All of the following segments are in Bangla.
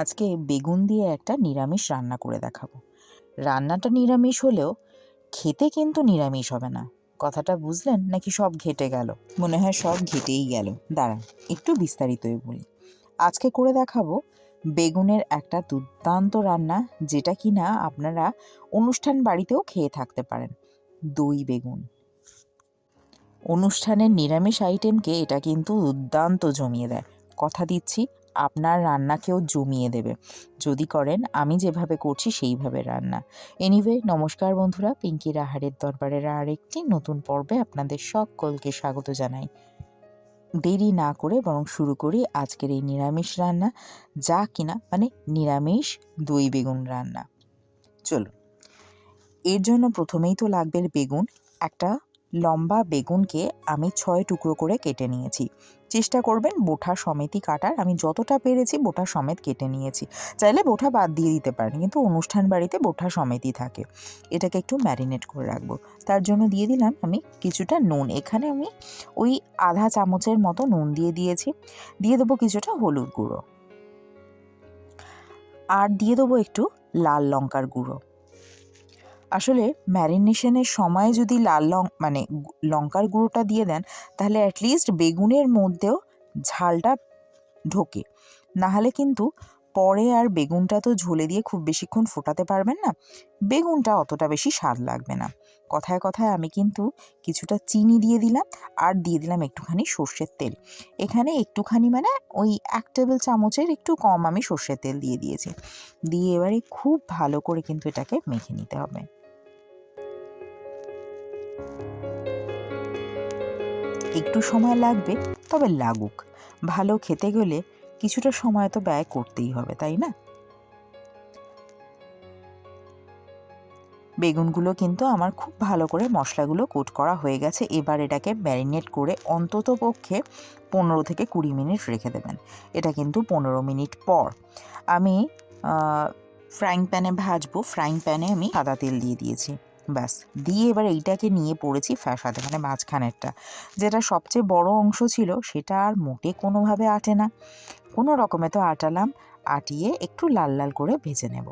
আজকে বেগুন দিয়ে একটা নিরামিষ রান্না করে দেখাবো। রান্নাটা নিরামিষ হলেও খেতে কিন্তু নিরামিষ হবে না। কথাটা বুঝলেন? নাকি সব ঘেটে গেল? মনে হয় সব ঘেটেই গেল। দাঁড়ান, একটু বিস্তারিতই বলি। আজকে করে দেখাবো বেগুনের একটা দুর্দান্ত রান্না, যেটা কি না আপনারা অনুষ্ঠান বাড়িতেও খেয়ে থাকতে পারেন। দই বেগুন। অনুষ্ঠানের নিরামিষ আইটেমকে এটা কিন্তু দুর্দান্ত জমিয়ে দেয়। কথা দিচ্ছি আপনার রান্নাকেও জমিয়ে দেবে। যদি করেন, আমি যেভাবে করছি সেইভাবে রান্না। এনিওয়ে নমস্কার বন্ধুরা, পিঙ্কির আহারের দরবারের আরেকটি নতুন পর্বে আপনাদের সকলকে স্বাগত জানাই। দেরি না করে বরং শুরু করি আজকের এই নিরামিষ রান্না, যা কিনা মানে নিরামিষ দই বেগুন রান্না। চলুন। এর জন্য প্রথমেই তো লাগবে বেগুন, একটা লম্বা বেগুনকে আমি ছয় টুকরো করে কেটে নিয়েছি। চেষ্টা করবেন বোঠা সমেতই কাটার। আমি যতটা পেরেছি বোঠা সমেত কেটে নিয়েছি। চাইলে বোঠা বাদ দিয়ে দিতে পারেন, কিন্তু অনুষ্ঠান বাড়িতে বোঠা সমেতই থাকে। এটাকে একটু ম্যারিনেট করে রাখব। তার জন্য দিয়ে দিলাম আমি কিছুটা নুন। এখানে আমি ওই আধা চামচের মতো নুন দিয়ে দিয়েছি। দিয়ে দেবো কিছুটা হলুদ গুঁড়ো। আর দিয়ে দেবো একটু লাল লঙ্কার গুঁড়ো। আসলে ম্যারিনেশনের সময় যদি লাল লং মানে লঙ্কার গুঁড়োটা দিয়ে দেন, তাহলে অ্যাটলিস্ট বেগুনের মধ্যেও ঝালটা ঢোকে। নাহলে কিন্তু পরে আর বেগুনটা তো ঝোলে দিয়ে খুব বেশিক্ষণ ফোটাতে পারবেন না, বেগুনটা অতটা বেশি স্বাদ লাগবে না। কথায় কথায় আমি কিন্তু কিছুটা চিনি দিয়ে দিলাম আর দিয়ে দিলাম একটুখানি সর্ষের তেল। এখানে একটুখানি মানে ওই এক টেবিল চামচের একটু কম আমি সর্ষের তেল দিয়ে দিয়েছি। দিয়ে এবারে খুব ভালো করে কিন্তু এটাকে মেখে নিতে হবে। একটু সময় লাগবে, তবে লাগুক। ভালো খেতে গেলে কিছুটা সময় তো ব্যয় করতেই হবে, তাই না? বেগুনগুলো কিন্তু আমার খুব ভালো করে মশলাগুলো কোট করা হয়ে গেছে। এবার এটাকে ম্যারিনেট করে অন্তত পক্ষে পনেরো থেকে কুড়ি মিনিট রেখে দেবেন। এটা কিন্তু পনেরো মিনিট পর। আমি ফ্রাইং প্যানে ভাজবো। ফ্রাইং প্যানে আমি সাদা তেল দিয়ে দিয়েছি। ব্যাস, দিয়ে এবার এইটাকে নিয়ে পড়েছি ফ্যাসাতে মানে মাঝখানেরটা। যেটা সবচেয়ে বড় অংশ ছিল, সেটা আর মোটে কোনোভাবে আটে না। কোনো রকমে তো আটালাম, আটিয়ে একটু লাল লাল করে ভেজে নেব।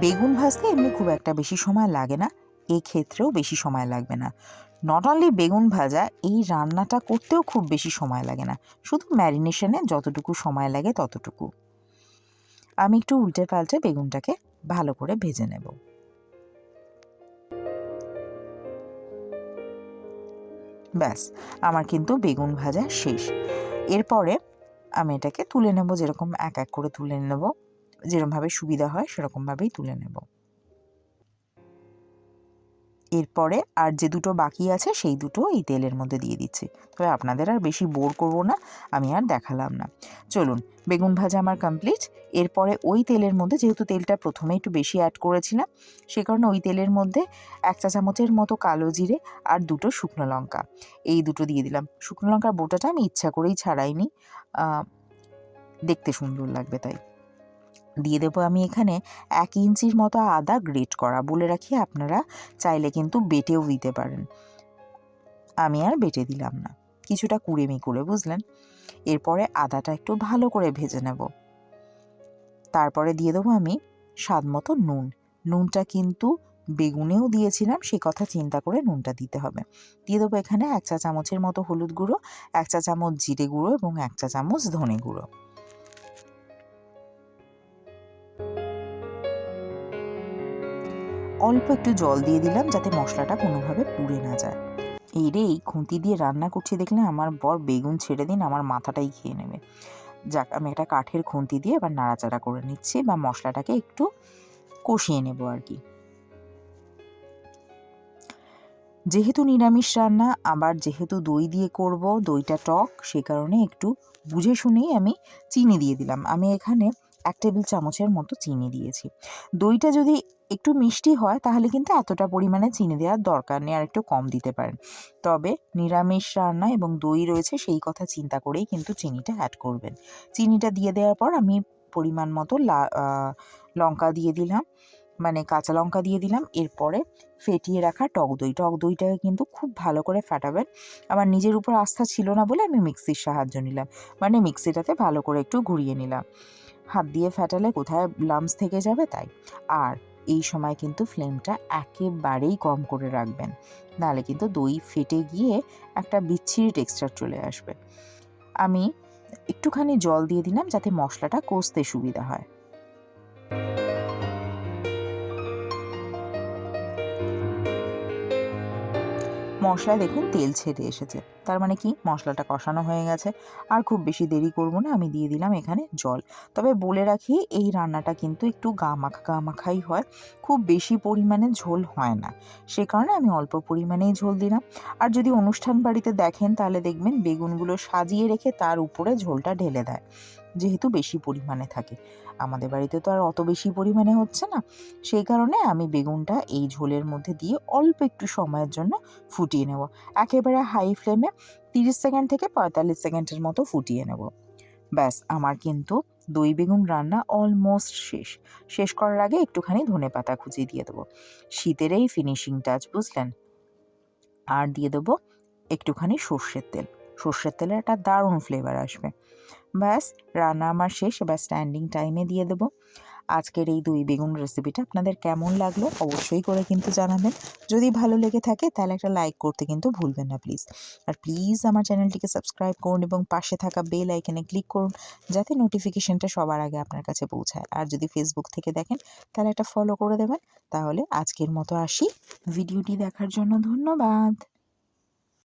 বেগুন ভাজতে এমনি খুব একটা বেশি সময় লাগে না এই ক্ষেত্রেও বেশি সময় লাগবে না। নট অনলি বেগুন ভাজা, এই রান্নাটা করতেও খুব বেশি সময় লাগে না। শুধু ম্যারিনেশনে যতটুকু সময় লাগে ততটুকু। আমি একটু উল্টে পাল্টে বেগুনটাকে ভালো করে ভেজে নেব। ব্যাস, আমার কিন্তু বেগুন ভাজা শেষ। এরপরে আমি এটাকে তুলে নেব, যেরকম এক এক করে তুলে নেব। যেরকমভাবে সুবিধা হয়, সেরকমভাবেই তুলে নেব। এরপরে আর যে দুটো বাকি আছে, সেই দুটো এই তেলের মধ্যে দিয়ে দিচ্ছি। তবে আপনাদের আর বেশি বোর করব না, আমি আর দেখালাম না। চলুন, বেগুন ভাজা আমার কমপ্লিট এরপরে ওই তেলের মধ্যে, যেহেতু তেলটা প্রথমে একটু বেশি অ্যাড করেছিলাম, সে কারণে ওই তেলের মধ্যে এক চা চামচের মতো কালো জিরে আর দুটো শুকনো লঙ্কা। এই দুটো দিয়ে দিলাম। শুকনো লঙ্কার বোটাটা আমি ইচ্ছা করেই ছাড়াইনি। দেখতে সুন্দর লাগবে তাই। দিয়ে দেবো আমি এখানে এক ইঞ্চির মতো আদা গ্রেট করা। বলে রাখি আপনারা চাইলে কিন্তু বেটেও দিতে পারেন। আমি আর বেটে দিলাম না। কিছুটা কুড়েমি করে, বুঝলেন? এরপরে আদাটা একটু ভালো করে ভেজে নেব। তারপরে দিয়ে দেবো আমি স্বাদ মতো নুন। নুনটা কিন্তু বেগুনেও দিয়েছিলাম, সে কথা চিন্তা করে নুনটা দিতে হবে। দিয়ে দেবো এখানে এক চা চামচের মতো হলুদ গুঁড়ো, এক চা চামচ জিরে গুঁড়ো এবং এক চা চামচ ধনে গুঁড়ো। অল্প একটু জল দিয়ে দিলাম যাতে মশলাটা কোনোভাবে পুড়ে না যায়। এই রে, এই খুন্তি দিয়ে রান্না করছি দেখলে আমার বর বেগুন ছেড়ে দিন, আমার মাথাটাই খেয়ে নেবে। যাক, আমি একটা কাঠের খুন্তি দিয়ে এবার নাড়াচাড়া করে নিচ্ছি বা মশলাটাকে একটু কষিয়ে নেব আর কি। যেহেতু নিরামিষ রান্না, আবার যেহেতু দই দিয়ে করব, দইটা টক, সে কারণে একটু বুঝে শুনেই আমি চিনি দিয়ে দিলাম। আমি এখানে এক টেবিল চামচের মতো চিনি দিয়েছি। দইটা যদি একটু মিষ্টি হয়, তাহলে কিন্তু এতটা পরিমাণে চিনি দেওয়ার দরকার নেই আর একটু কম দিতে পারেন। তবে নিরামিষ রান্না এবং দই রয়েছে, সেই কথা চিন্তা করেই কিন্তু চিনিটা অ্যাড করবেন। চিনিটা দিয়ে দেওয়ার পর আমি পরিমাণ মতো লঙ্কা দিয়ে দিলাম। মানে কাঁচা লঙ্কা দিয়ে দিলাম। এরপরে ফেটিয়ে রাখা টক দই। টক দইটাকে কিন্তু খুব ভালো করে ফাটাবেন। আমার নিজের উপর আস্থা ছিল না বলে আমি মিক্সির সাহায্য নিলাম। মানে মিক্সিটাতে ভালো করে একটু ঘুরিয়ে নিলাম। হাত দিয়ে ফাটালে কোথায় লামস থেকে যাবে তাই। আর এই সময় কিন্তু ফ্লেমটা একেবারেই কম করে রাখবেন। নাহলে কিন্তু দই ফেটে গিয়ে একটা বিচ্ছিরি টেক্সচার চলে আসবে। আমি একটুখানি জল দিয়ে দিলাম যাতে মশলাটা কষতে সুবিধা হয়। মশলায় দেখুন তেল ছেড়ে এসেছে। তার মানে কি? মশলাটা কষানো হয়ে গেছে। আর খুব বেশি দেরি করব না, আমি দিয়ে দিলাম এখানে জল। তবে বলে রাখি, এই রান্নাটা কিন্তু একটু গা মাখা গা মাখাই হয়। খুব বেশি পরিমাণে ঝোল হয় না। সে কারণে আমি অল্প পরিমাণেই ঝোল দিলাম। আর যদি অনুষ্ঠান বাড়িতে দেখেন, তাহলে দেখবেন বেগুনগুলো সাজিয়ে রেখে তার উপরে ঝোলটা ঢেলে দেয়। যেহেতু বেশি পরিমাণে থাকে। আমাদের বাড়িতে তো আর অত বেশি পরিমাণে হচ্ছে না। সেই কারণে আমি বেগুনটা এই ঝোলের মধ্যে দিয়ে অল্প একটু সময়ের জন্য ফুটিয়ে নেব। একেবারে হাই ফ্লেমে তিরিশ সেকেন্ড থেকে পঁয়তাল্লিশ সেকেন্ডের মতো ফুটিয়ে নেব। ব্যাস, আমার কিন্তু দই বেগুন রান্না অলমোস্ট শেষ। শেষ করার আগে একটুখানি ধনে পাতা কুচিয়ে দিয়ে দেবো। শীতের এই ফিনিশিং টাচ বুঝলেন? আর দিয়ে দেবো একটুখানি সর্ষের তেল। সর্ষের তেলে একটা দারুণ ফ্লেভার আসবে। ব্যাস, রান্না আমার শেষ, এবার স্ট্যান্ডিং টাইমে দিয়ে দেবো। আজকের এই দুই বেগুন রেসিপিটা আপনাদের কেমন লাগল অবশ্যই করে কিন্তু জানাবেন। যদি ভালো লেগে থাকে তাহলে একটা লাইক করতে কিন্তু ভুলবেন না প্লিজ আর প্লিজ আমার চ্যানেলটিকে সাবস্ক্রাইব করুন এবং পাশে থাকা বেল আইকনে ক্লিক করুন যাতে নোটিফিকেশনটা সবার আগে আপনার কাছে পৌঁছায়। আর যদি ফেসবুক থেকে দেখেন তাহলে একটা ফলো করে দেবেন। তাহলে আজকের মতো আসি। ভিডিওটি দেখার জন্য ধন্যবাদ।